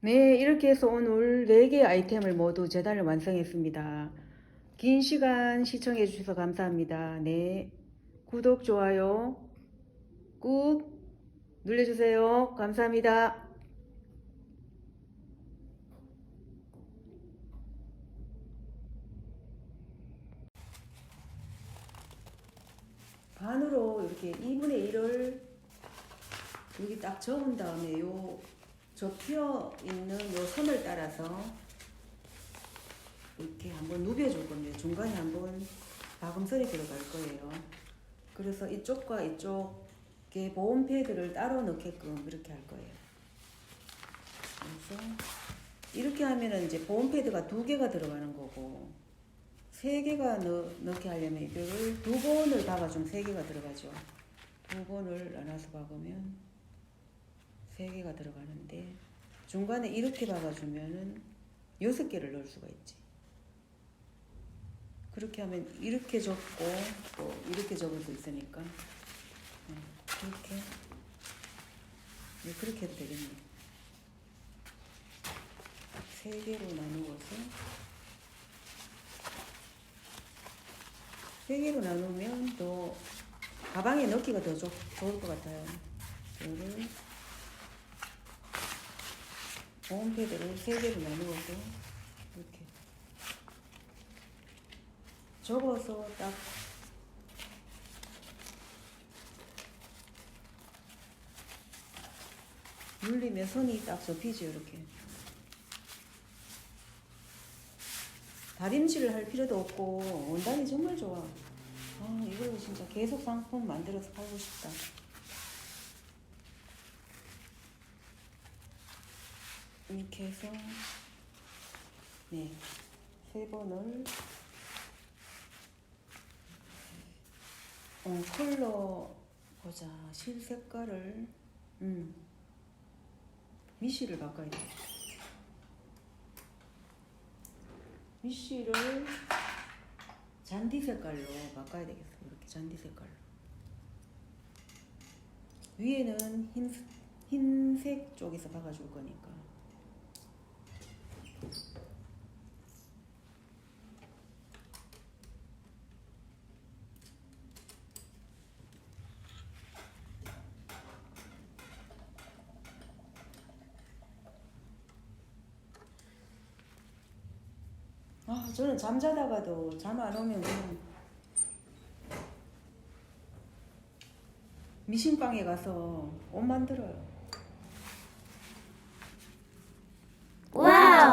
네, 이렇게 해서 오늘 4개 아이템을 모두 재단을 완성했습니다. 긴 시간 시청해 주셔서 감사합니다. 네. 구독, 좋아요 꾹 눌러주세요. 감사합니다. 반으로 이렇게 2분의 1을 여기 딱 접은 다음에 요 접혀 있는 요 선을 따라서 이렇게 한번 누벼줄 겁니다. 중간에 한번 박음선이 들어갈 거예요. 그래서 이쪽과 이쪽에 보온 패드를 따로 넣게끔 그렇게 할 거예요. 그래서 이렇게 하면은 이제 보온 패드가 두 개가 들어가는 거고 세 개가 넣, 넣게 하려면 이거를 두 번을 박아주면 세 개가 들어가죠. 두 번을 나눠서 박으면 세 개가 들어가는데 중간에 이렇게 박아주면은 여섯 개를 넣을 수가 있지. 그렇게 하면 이렇게 접고 또 이렇게 접을 수 있으니까 네, 그렇게 네, 그렇게 해도 되겠네. 세 개로 나누어서 세 개로 나누면 또 가방에 넣기가 더 좋, 좋을 것 같아요. 이거를 보온 패드를 세 개로 나누어서 이렇게. 접어서 딱 눌리면 손이 딱 접히죠 이렇게. 다림질을 할 필요도 없고 원단이 정말 좋아. 아 이걸로 진짜 계속 상품 만들어서 팔고 싶다 이렇게 해서 네 세 번을 어, 컬러 보자 실 색깔을 음 미시를 바꿔야 돼 미시를 잔디 색깔로 바꿔야 되겠어 이렇게 잔디 색깔로. 위에는 흰, 흰색 쪽에서 박아줄 거니까 아, 저는 잠자다가도 잠 안 오면 그냥 미신방에 가서 옷 만들어요.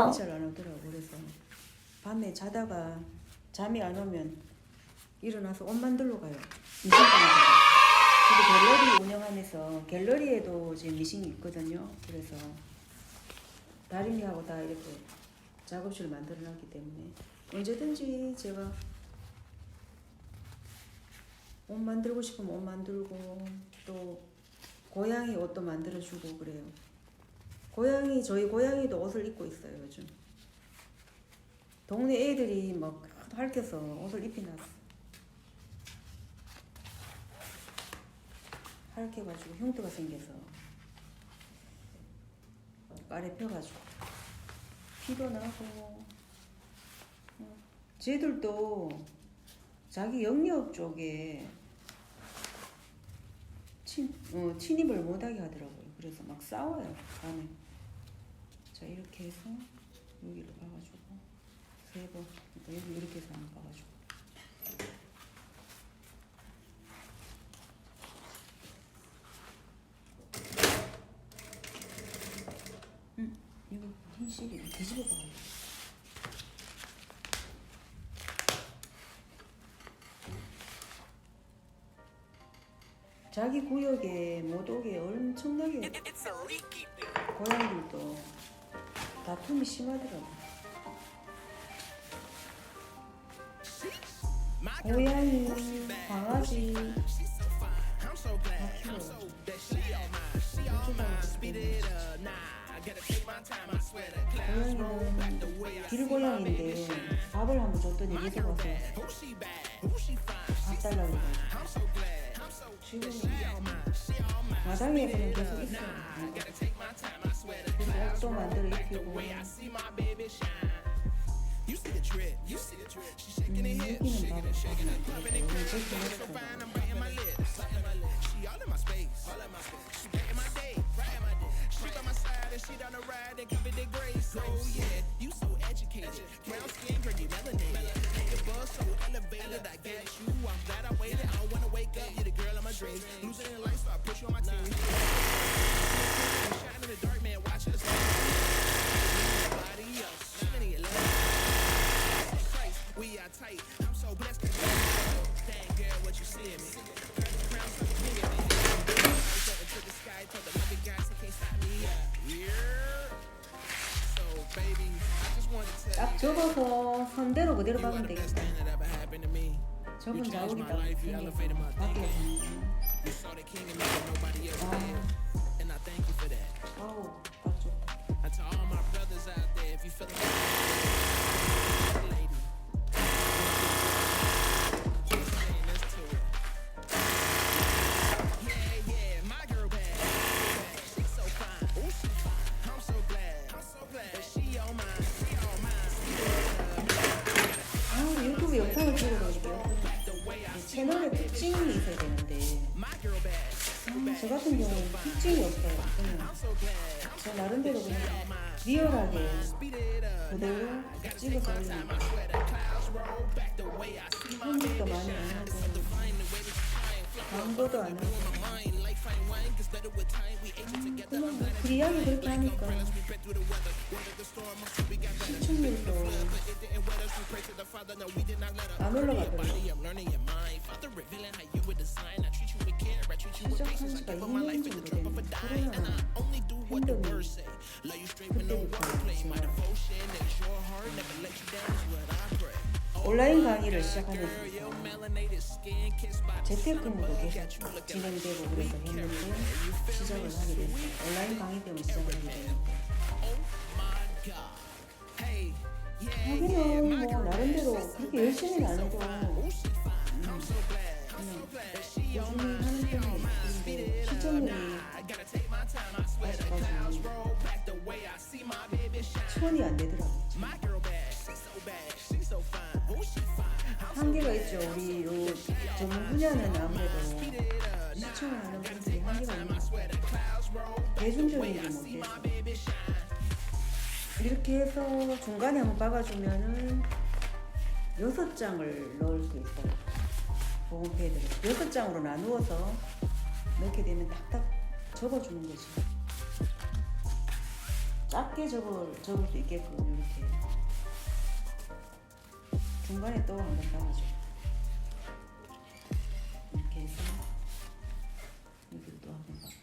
와우. 잠이 잘 안 오더라고. 그래서 밤에 자다가 잠이 안 오면 일어나서 옷 만들러 가요. 미신방에. 그리고 갤러리 운영하면서 갤러리에도 지금 미신이 있거든요. 그래서 다림이하고 다 이렇게 작업실을 만들어 놨기 때문에 언제든지 제가 옷 만들고 싶으면 옷 만들고 또 고양이 옷도 만들어 주고 그래요. 고양이 저희 고양이도 옷을 입고 있어요 요즘. 동네 애들이 막 할켜서 옷을 입혀놨어. 할켜가지고 흉터가 생겨서 깔에 펴가지고 피도 나고 어, 쟤들도 자기 영역 쪽에 침, 어, 침입을 못하게 하더라고요. 그래서 막 싸워요 밤에. 자 이렇게 해서 여기를 봐가지고 세 번, 그러니까 여기 이렇게 해서 한번 봐가지고. 응, 이거 흰실이 뒤집어 봐요. 자기 구역에 못 오게 엄청나게 고양이들도 다툼이 심하더라고. 고양이, 강아지. 고양이는 길고양인데 밥을 한번 줬더니 무서워서 밥 달라고 지금 마당에서는 계속 있어요. You see the trip, you see the trip. She shaking shaking shaking popping. So fine, I'm biting my lips. She all in my space, all in my space. She biting my day, right my day. She by my side and she down the ride and give it the grace. Oh yeah, you so educated, brown skin, girl you melanated. And your buzz so elevated, I get you. I'm glad I waited. I don't wanna wake up, you the girl in my dreams. 선대로 그대로 박으면 되겠다. 접은 자국이 딱 생겨서 밖 리얼하게 그대로 찍어서 올리니까. 편집도 많이 안 하고, 광고도 안 하고. 그냥 프리하게 그렇게 하니까 시청률도 안 올라가더라고요. 시작한 지가 2년 정도 됐는데 코로나 팬데믹 그때부터 온라인 강의를 시작하면서 재택근무도 계속 진행되고 그래서 했는데 시작을 하게 됐어요. 온라인 강의 때문에 시작을 하게 됐는데 하기는 뭐 나름대로 그렇게 열심히는 안 해도 음, 그냥 꾸준히 하는 편이에요. 근데 시청률이 아직까지 천이 안 되더라고요. 한계가 있죠. 우리 요 전문 분야는 아무래도 시청을 하는 분들이 한계가 있는 것 같아요. 대중적이지 못해서 이렇게 해서 중간에 한번 박아주면은 여섯 장을 넣을 수 있어요. 보험 패드를 여섯 장으로 나누어서 넣게 되면 탁탁 접어주는 거죠. 작게 접을 접을 수 있게끔 이렇게 중간에 또 한번 박아줘. 이렇게 해서 여기를 또 한번 박아줘.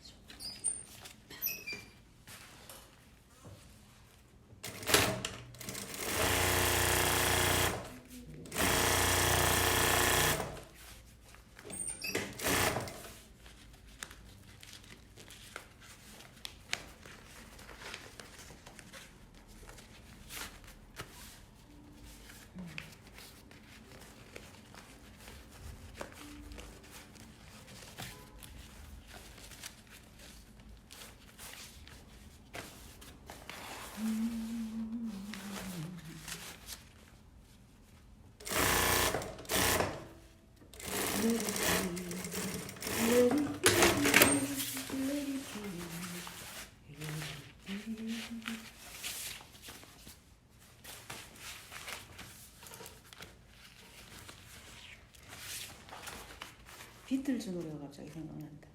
비틀즈 노래가 갑자기 생각난다.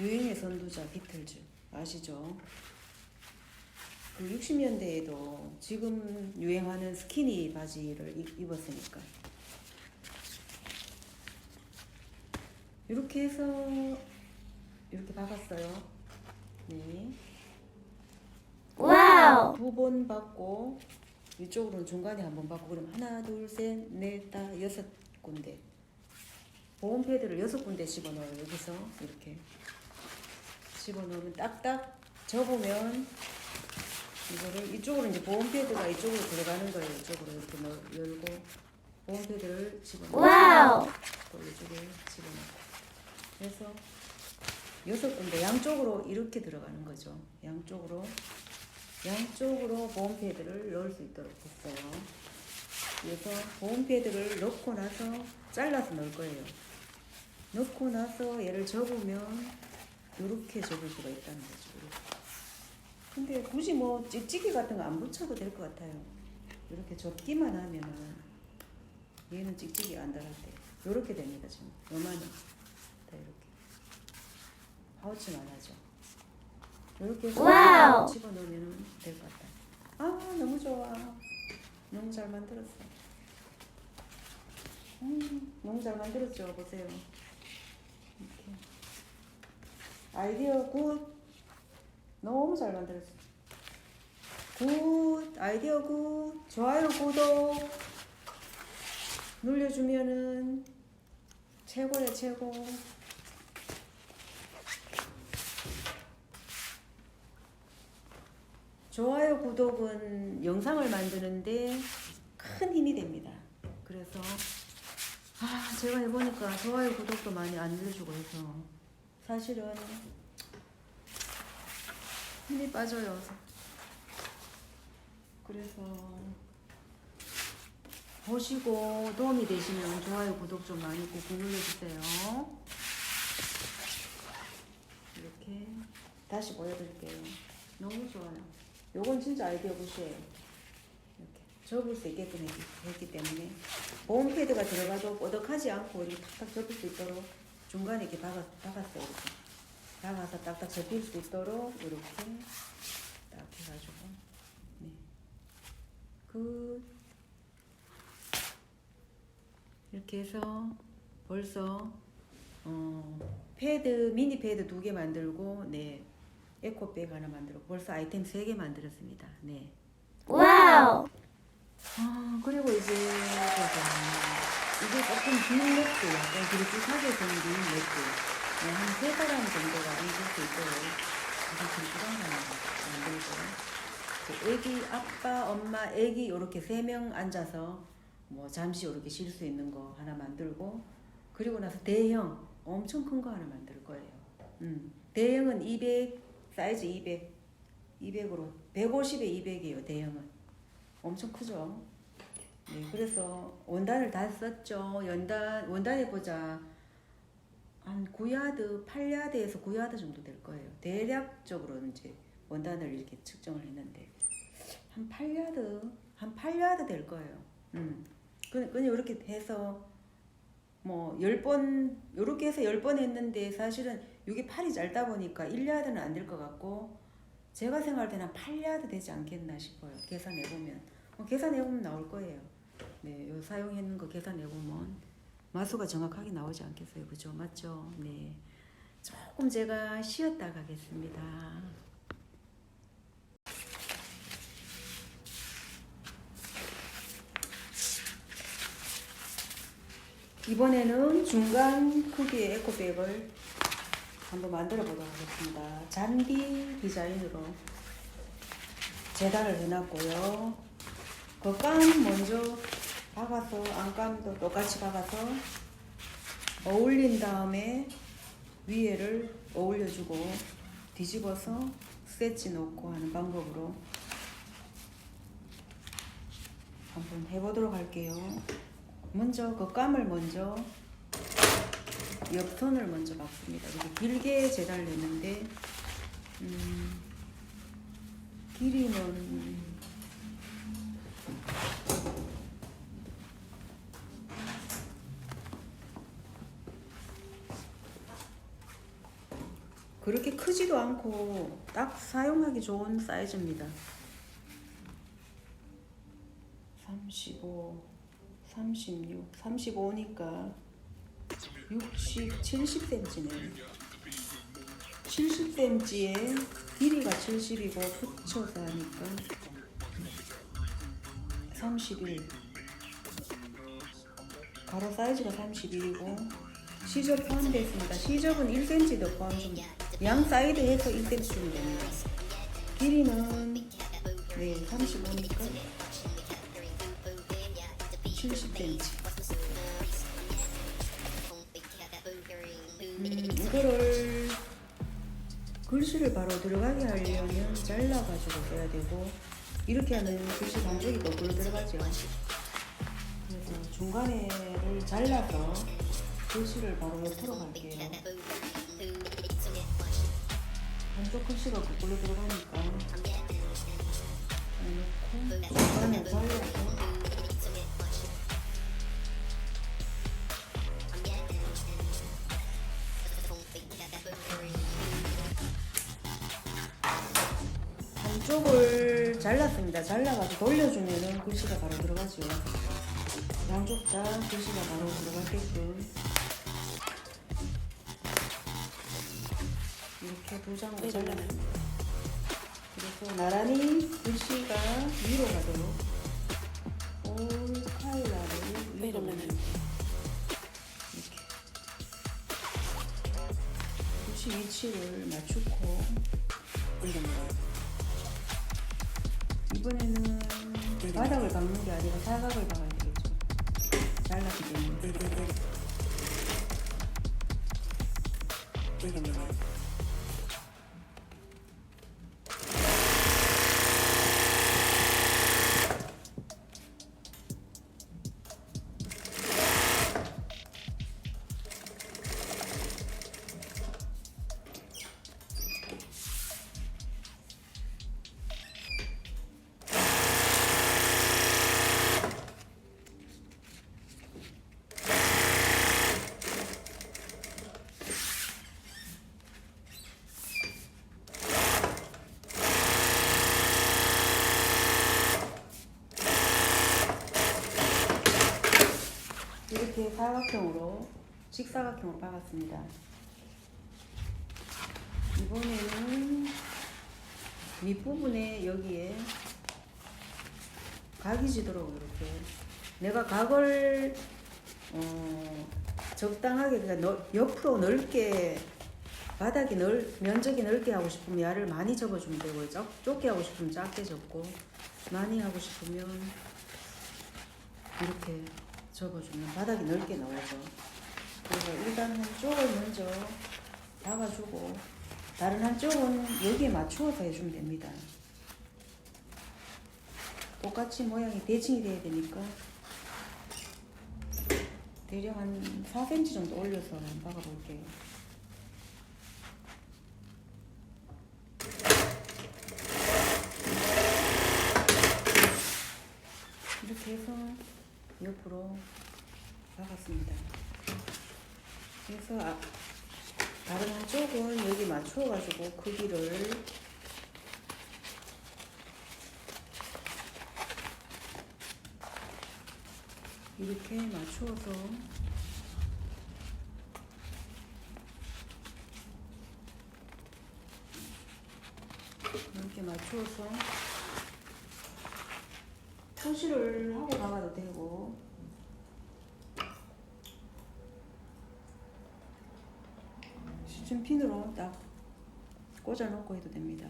유행의 선두자 비틀즈 아시죠? 그 60년대에도 지금 유행하는 스키니 바지를 입- 입었으니까 이렇게 해서 이렇게 박았어요. 네. 두 번 받고 이쪽으로는 중간에 한 번 받고 그럼 하나 둘셋넷다 여섯 군데. 보온 패드를 여섯 군데 집어넣어요 여기서. 이렇게. 집어넣으면 딱딱 접으면 이거를 이쪽으로 이제 보온 패드가 이쪽으로 들어가는 거예요. 이쪽으로 이렇게 넣, 열고 보온 패드를 집어넣고 와우. 또 이쪽에 집어넣고. 그래서 여섯 군데 양쪽으로 이렇게 들어가는 거죠. 양쪽으로 양쪽으로 보온 패드를 넣을 수 있도록 했어요. 그래서 보온 패드를 넣고 나서 잘라서 넣을 거예요. 넣고 나서 얘를 접으면 이렇게 접을 수가 있다는 거죠. 근데 굳이 뭐 찍찍이 같은 거 안 붙여도 될 것 같아요. 이렇게 접기만 하면은 얘는 찍찍이 안 달았대. 이렇게 됩니다 지금. 요만해. 다 이렇게. 파우치만 하죠. 이렇게 해서 와우. 집어 넣으면 될 것 같다. 아 너무 좋아. 너무 잘 만들었어. 음, 너무 잘 만들었죠. 보세요. 이렇게. 아이디어 굿. 너무 잘 만들었어. 굿. 아이디어 굿. 좋아요, 구독. 눌러주면은 최고야, 최고. 좋아요, 구독은 영상을 만드는데 큰 힘이 됩니다. 그래서 아, 제가 해보니까 좋아요, 구독도 많이 안 눌러주고 해서 사실은 힘이 빠져요. 그래서 보시고 도움이 되시면 좋아요, 구독 좀 많이 꾹꾹 눌러주세요. 이렇게 다시 보여드릴게요. 너무 좋아요. 요건 진짜 아이디어 굿이에요. 이렇게 접을 수 있게끔 했기, 때문에 보온 패드가 들어가도 뽀득하지 않고 이렇게 탁탁 접을 수 있도록 중간에 이렇게 박아, 박았어요. 이렇게. 박아서 딱딱 접힐 수 있도록 이렇게 딱 해가지고 네. 그 이렇게 해서 벌써 어, 패드 미니 패드 두 개 만들고 네 에코백 하나 만들고 벌써 아이템 세개 만들었습니다. 네. 와우. 아 그리고 이제 보자 이게 조금 긴 맵도 약간 길쭉하게 생긴 맵도 네, 한세 사람 정도가 앉을 수 있도록 아주 길쭉한 하나 만들고 그 애기 아빠 엄마 애기 요렇게 세 명 앉아서 뭐 잠시 요렇게 쉴 수 있는 거 하나 만들고 그리고 나서 대형 엄청 큰 거 하나 만들 거예요. 음 대형은 200 사이즈 200 200으로 150에 200이에요 대형은 엄청 크죠. 네, 그래서 원단을 다 썼죠. 연단 원단에 보자 한 9야드, 8야드에서 9야드 정도 될 거예요. 대략적으로 이제 원단을 이렇게 측정을 했는데 한 8야드, 한 8야드 될 거예요. 음. 그- 그냥 이렇게 해서 뭐 10번 요렇게 해서 10번 했는데 사실은 이게 팔이 짧다 보니까 1야드는 안 될 것 같고 제가 생각할 때는 한 8야드 되지 않겠나 싶어요. 계산해 보면. 뭐 계산해 보면 나올 거예요. 네, 요 사용했는 거 계산해 보면 마수가 정확하게 나오지 않겠어요. 그죠? 맞죠? 네. 조금 제가 쉬었다 가겠습니다. 이번에는 중간 크기의 에코백을 한번 만들어 보도록 하겠습니다. 잔디 디자인으로 재단을 해놨고요. 겉감 먼저 박아서 안감도 똑같이 박아서 어울린 다음에 위에를 어울려주고 뒤집어서 스티치 놓고 하는 방법으로 한번 해보도록 할게요. 먼저 겉감을 먼저 옆선을 먼저 박습니다. 이렇게 길게 재단을 했는데 음, 길이는 그렇게 크지도 않고 딱 사용하기 좋은 사이즈입니다. 35, 36, 35니까 60, 70cm네. 70cm에 길이가 70이고 붙여서 하니까 31. 가로 사이즈가 31이고 시접 포함되어 있습니다. 시접은 1cm 더 포함 좀. 양 사이드 해서 1cm 주면 됩니다. 길이는 네 35니까 70cm. 이거를 글씨를 바로 들어가게 하려면 잘라가지고 써야 되고 이렇게 하면 글씨 반쪽이 거꾸로 들어가죠. 그래서 중간에를 잘라서 글씨를 바로 옆으로 갈게요. 한쪽 글씨가 거꾸로 들어가니까 넣고 중간에 잘라서 한쪽을 잘랐습니다. 잘라가지고 돌려주면은 글씨가 바로 들어가죠. 양쪽 다 글씨가 바로 들어가게끔 이렇게 두 장을 잘랐습니다. 그래서 나란히 글씨가 위로 가도록 올 카일라를 위로 이렇게 글씨 위치를 맞추고 올립니다. 이번에는 바닥을 박는 게 아니라 사각을 박아야 되겠죠. 잘랐기 때문에. 사각형으로 직사각형으로 박았습니다. 이번에는 밑부분에 여기에 각이 지도록 이렇게 내가 각을 어, 적당하게 그러니까 넓- 옆으로 넓게 바닥이 넓 면적이 넓게 하고 싶으면 야를 많이 접어주면 되고요. 좁, 좁게 하고 싶으면 작게 접고 많이 하고 싶으면 이렇게 접어주면 바닥이 넓게 나오죠. 그래서 일단 한쪽을 먼저 박아주고 다른 한쪽은 여기에 맞추어서 해주면 됩니다. 똑같이 모양이 대칭이 돼야 되니까 대략 한 4cm 정도 올려서 박아볼게요. 이렇게 해서 옆으로 박았습니다. 그래서 아, 다른 한쪽은 여기 맞춰가지고 크기를 이렇게 맞추어서 이렇게 맞추어서 표시를 하고 나가도 되고 시즌핀으로 딱 꽂아 놓고 해도 됩니다.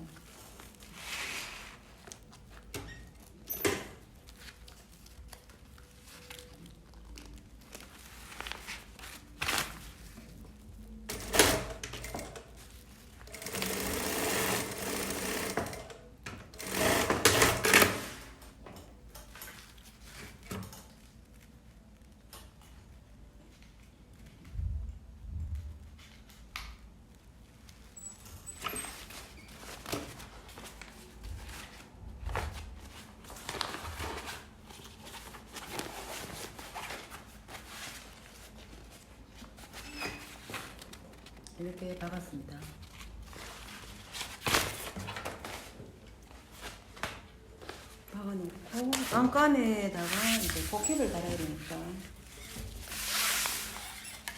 이렇게 박았습니다. 박아놓고 안간에다가 이제 포켓을 달아야 되니까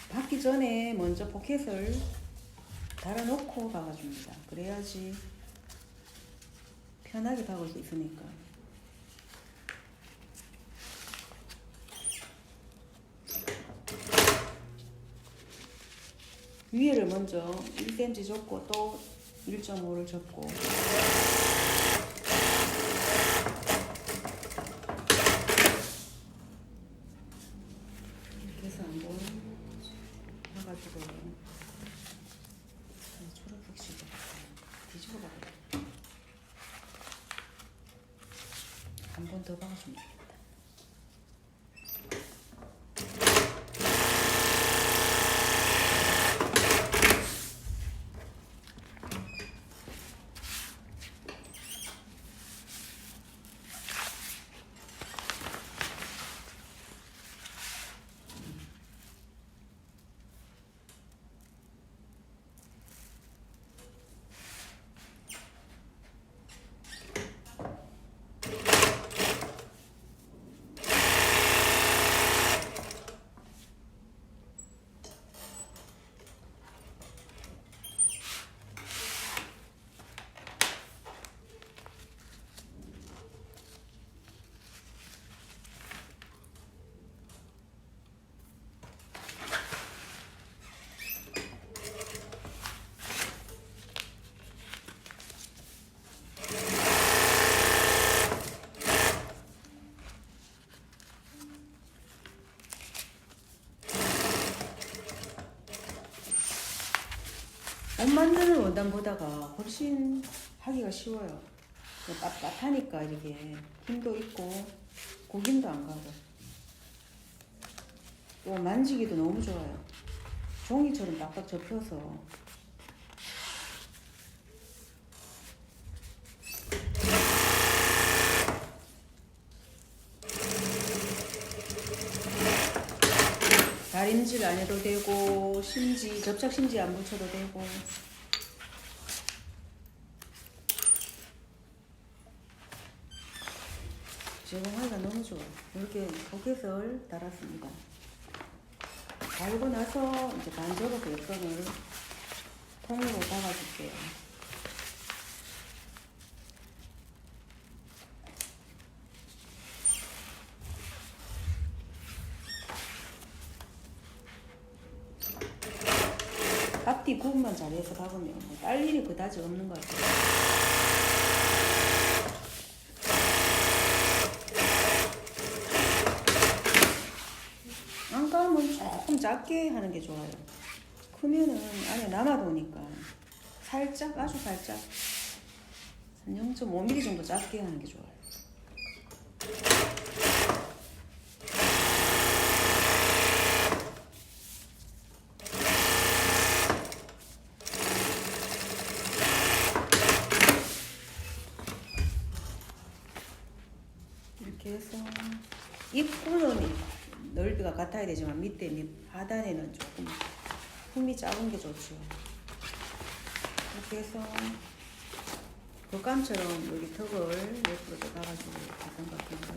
박기 전에 먼저 포켓을 달아놓고 박아줍니다. 그래야지 편하게 박을 수 있으니까. 위에를 먼저 1cm 접고 또 1.5를 접고 한번 해가지고 초록색시고 뒤집어 봐야 한번더 되겠다. 옷 만드는 원단보다가 훨씬 하기가 쉬워요. 빳빳하니까 이렇게 힘도 있고 고김도 안 가고 또 만지기도 너무 좋아요. 종이처럼 빡빡 접혀서 다림질 안 해도 되고 심지 접착 심지 안 붙여도 되고. 제공하기가 너무 좋아. 이렇게 포켓을 달았습니다. 달고 나서 이제 반접어서 옆선을 통으로 박아줄게요 잘해서 박으면 뭐딸 일이 그다지 없는 것 같아요. 안 까면 조금 작게 하는 게 좋아요. 크면은 안에 남아도니까 살짝 아주 살짝 한 0.5mm 정도 작게 하는 게 좋아요. 이렇게 해서 입구는 넓이가 같아야 되지만 밑에 밑 하단에는 조금 흠이 작은 게 좋죠. 이렇게 해서 겉감처럼 여기 턱을 옆으로 또 가가지고 가슴 같은 거